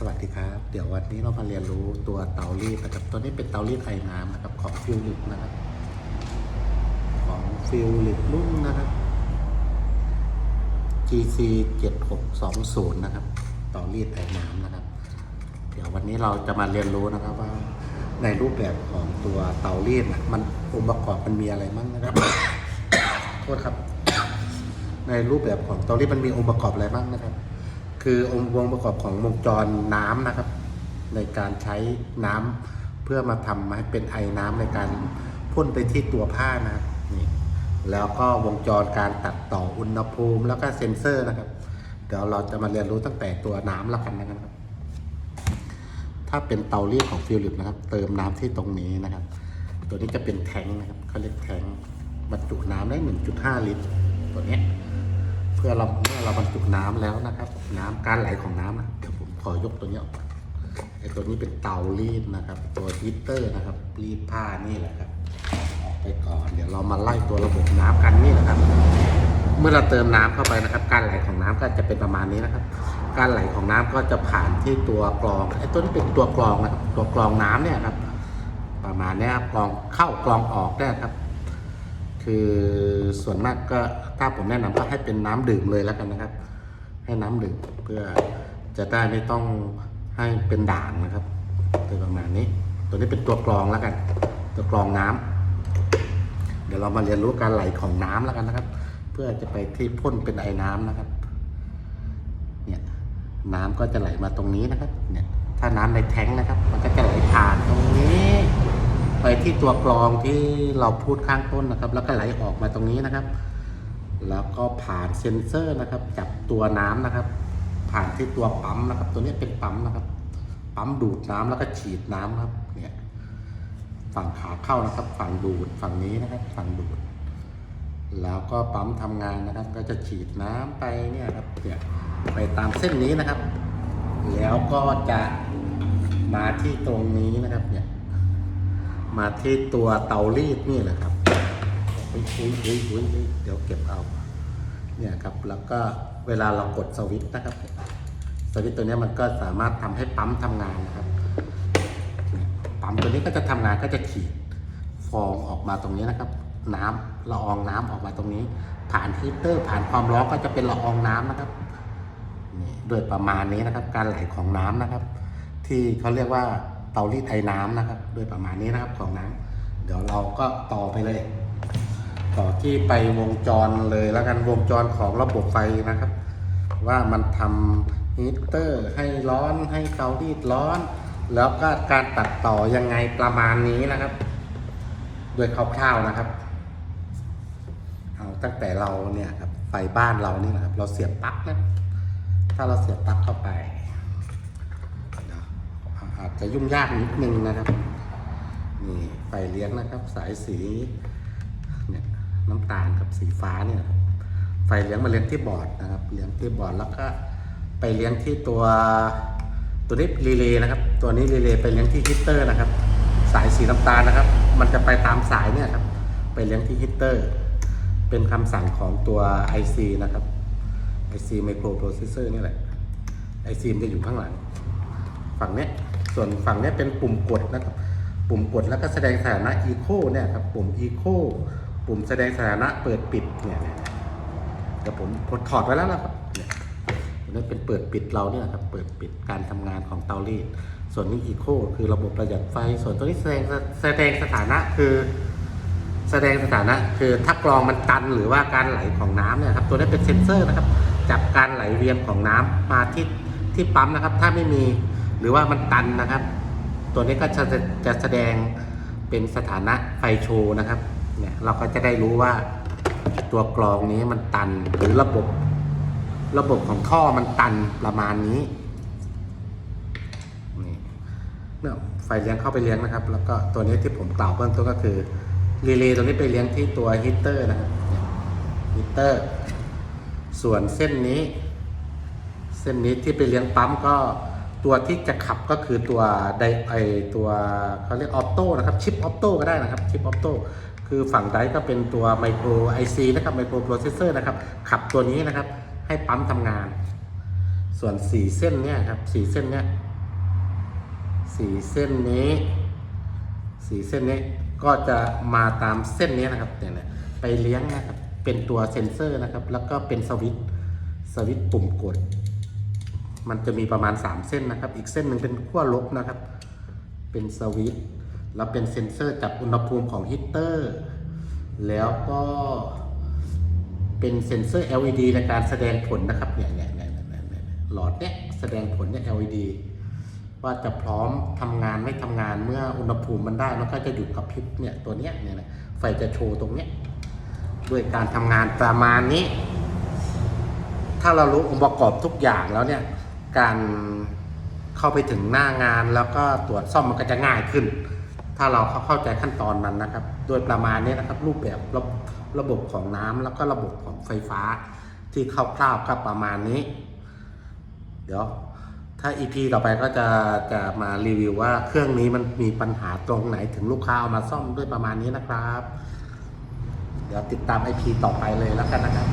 สวัสดีครับ เดี๋ยววันนี้เรามาเรียนรู้ตัวเตารีดนะครับ ตัวนี้เป็นเตารีดไอน้ำนะครับ ของฟิลิปนะครับ ของฟิลิปรุ่นนะครับ GC 7620นะครับ เตารีดไอน้ำนะครับ เดี๋ยววันนี้เราจะมาเรียนรู้นะครับว่า ในรูปแบบของตัวเตารีดนะมันองค์ประกอบมันมีอะไรบ้างนะครับ โทษครับ ในรูปแบบของเตารีดมันมีองค์ประกอบอะไรบ้างนะครับ คือองค์วงประกอบของวงจรน้ำนะครับ ในการใช้น้ำเพื่อมาทำให้เป็นไอน้ำในการพ่นไปที่ตัวผ้านะครับนี่แล้วก็วงจรการตัดต่ออุณหภูมิ แล้วก็เซ็นเซอร์นะครับ เดี๋ยวเราจะมาเรียนรู้ตั้งแต่ตัวน้ำแล้วกันนะครับ ถ้าเป็นเตารีดของฟิลิปนะครับ เติมน้ำที่ตรงนี้นะครับ ตัวนี้จะเป็นแทงค์นะครับเขาเรียกแทงค์บรรจุน้ำได้ 1.5 ลิตร ตัวนี้ เพื่อเราเมื่อเราบรรจุน้ำแล้วนะครับ น้ำการไหลของน้ำนะเดี๋ยวผมขอยกตัวนี้ออกไอตัวนี้เป็นเตารีดนะครับ ตัวฮีตเตอร์นะครับ รีดผ้านี่แหละครับออกไปก่อน เดี๋ยวเรามาไล่ตัวระบบน้ำกันนี่นะครับ เมื่อเราเติมน้ำเข้าไปนะครับ การไหลของน้ำก็จะเป็นประมาณนี้นะครับ การไหลของน้ำก็จะผ่านที่ตัวกรองไอ้ตัวนี้เป็นตัวกรองนะครับ ตัวกรองน้ำเนี่ยครับ ประมาณนี้ครับกรองเข้ากรองออกได้ครับ คือส่วนมากก็ถ้าผมแนะนำก็ให้เป็นน้ำดื่มเลยแล้วกันนะครับ ให้น้ำดื่มเพื่อจะได้ไม่ต้องให้เป็นด่างนะครับโดยประมาณนี้ ตัวนี้เป็นตัวกรองแล้วกัน ตัวกรองน้ำเดี๋ยวเรามาเรียนรู้การไหลของน้ำแล้วกันนะครับ เพื่อจะไปที่พ่นเป็นไอ้น้ำนะครับเนี่ยน้ำก็จะไหลมาตรงนี้นะครับเนี่ยถ้าน้ำในแท้งนะครับ มันก็จะไหลผ่านตรงนี้ ไปที่ตัวกรองที่เราพูดข้างต้นนะครับ แล้วก็ไหลออกมาตรงนี้นะครับ แล้วก็ผ่านเซ็นเซอร์นะครับ จับตัวน้ำนะครับ ผ่านที่ตัวปั๊มนะครับ ตัวนี้เป็นปั๊มนะครับ ปั๊มดูดน้ำแล้วก็ฉีดน้ำครับ เนี่ย ฝั่งขาเข้านะครับ ฝั่งดูดฝั่งนี้นะครับ ฝั่งดูด แล้วก็ปั๊มทำงานนะครับ ก็จะฉีดน้ำไปเนี่ยครับเนี่ยไปตามเส้นนี้นะครับ แล้วก็จะมาที่ตรงนี้นะครับเนี่ย มาที่ตัวเตารีดนี่แหละครับอุ้ยอุ้ยอุ้ยอุ้ยเดี๋ยวเก็บเอา เนี่ยครับ แล้วก็เวลาเรากดสวิตช์นะครับ สวิตช์ตัวนี้มันก็สามารถทำให้ปั๊มทำงานนะครับ ปั๊มตัวนี้ก็จะทำงานก็จะฉีดฟองออกมาตรงนี้นะครับ น้ำละอองน้ำออกมาตรงนี้ ผ่านฮีตเตอร์ ผ่านความร้อนก็จะเป็นละอองน้ำนะครับนี่โดยประมาณนี้นะครับ การไหลของน้ำนะครับ ที่เขาเรียกว่า ตารีดไอน้ำนะครับ โดยประมาณนี้นะครับของน้ำเดี๋ยวเราก็ต่อไปเลย ต่อที่ไปวงจรเลยแล้วกันวงจรของระบบไฟนะครับ ว่ามันทำฮีตเตอร์ให้ร้อนให้เตารีดร้อน แล้วก็การตัดต่อยังไงประมาณนี้นะครับ โดยคร่าวๆนะครับเอาตั้งแต่เราเนี่ยครับไฟบ้านเรานี่นะครับ เราเสียบปลั๊กนะถ้าเราเสียบปลั๊กเข้าไป อาจจะยุ่งยากนิดนึงนะครับ นี่ไฟเลี้ยงนะครับ สายสีเนี่ยน้ำตาลกับสีฟ้าเนี่ยไฟเลี้ยงมาเลี้ยงที่บอร์ดนะครับ เลี้ยงที่บอร์ดแล้วก็ไปเลี้ยงที่ตัวตัวนี้รีเลย์นะครับ ตัวนี้รีเลย์ไปเลี้ยงที่ฮีตเตอร์นะครับ สายสีน้ำตาลนะครับ มันจะไปตามสายเนี่ยครับ ไปเลี้ยงที่ฮีตเตอร์ เป็นคำสั่งของตัว IC นะครับ IC microprocessor นี่แหละ IC มันจะอยู่ข้างหลัง ฝั่งเนี้ย ส่วนฝั่งนี้เป็นปุ่มกดนะครับ ปุ่มกดแล้วก็แสดงสถานะ eco เนี่ยครับ ปุ่ม eco ปุ่มแสดงสถานะเปิดปิดเนี่ยเนี่ยเดี๋ยวผมผมถอดไว้แล้วนะครับเนี่ยอันนี้เป็นเปิดปิดเราเนี่ยครับ เปิดปิดการทำงานของเตารีด ส่วนนี้ eco คือระบบประหยัดไฟ ส่วนตัวนี้แสดงแสดงสถานะคือแสดงสถานะคือถ้ากรองมันตันหรือว่าการไหลของน้ำเนี่ยครับตัวนี้เป็นเซ็นเซอร์นะครับจับการไหลเวียนของน้ำมาที่ที่ปั๊มนะครับ ถ้าไม่มี หรือว่ามันตันนะครับ ตัวนี้ก็จะจะแสดงเป็นสถานะไฟโชว์นะครับเนี่ยเราก็จะได้รู้ว่าตัวกรองนี้มันตันหรือระบบระบบของท่อมันตันประมาณนี้นี่เนี่ยไฟเลี้ยงเข้าไปเลี้ยงนะครับ แล้วก็ตัวนี้ที่ผมกล่าวเบื้องต้นก็คือรีเลย์ตัวนี้ไปเลี้ยงที่ตัวฮีตเตอร์นะครับฮีตเตอร์ส่วนเส้นนี้ เส้นนี้ที่ไปเลี้ยงปั๊มก็ ตัวที่จะขับก็คือตัวไดไอตัวเขาเรียกออโต้นะครับชิปออโต้ก็ได้นะครับชิปออโต้คือฝั่งไดก็เป็นตัวไมโครไอซีนะครับไมโครโปรเซสเซอร์นะครับ ขับตัวนี้นะครับ ให้ปั๊มทำงาน ส่วนสีเส้นเนี่ยครับสีเส้นเนี่ยสีเส้นนี้สีเส้นนี้ก็จะมาตามเส้นนี้นะครับเนี่ยไปเลี้ยงนะครับเป็นตัวเซ็นเซอร์นะครับ แล้วก็เป็นสวิตสวิตปุ่มกด มันจะมีประมาณ 3 เส้นนะครับ อีกเส้นหนึ่งเป็นขั้วลบนะครับ เป็นสวิตช์แล้วเป็นเซ็นเซอร์จับอุณหภูมิของฮีตเตอร์ แล้วก็เป็นเซ็นเซอร์ LED ในการแสดงผลนะครับเนี่ยเนี่ยเนี่ยหลอดเนี่ยแสดงผลเนี่ย LED ว่าจะพร้อมทำงานไม่ทำงานเมื่ออุณหภูมิมันได้มันก็จะหยุดกระพริบเนี่ยตัวเนี้ยเนี่ยนะไฟจะโชว์ตรงเนี้ยด้วยการทำงานประมาณนี้ ถ้าเรารู้องค์ประกอบทุกอย่างแล้วเนี่ย การเข้าไปถึงหน้างานแล้วก็ตรวจซ่อมมันก็จะง่ายขึ้น ถ้าเราเข้าใจขั้นตอนมันนะครับ โดยประมาณนี้นะครับรูปแบบระระบบของน้ำแล้วก็ระบบของไฟฟ้าที่คร่าวๆก็ประมาณนี้ เดี๋ยวถ้า EP ต่อไปก็จะจะมารีวิวว่าเครื่องนี้มันมีปัญหาตรงไหนถึงลูกค้าเอามาซ่อมด้วยประมาณนี้นะครับ เดี๋ยวติดตาม IP ต่อไปเลยแล้วกันนะครับ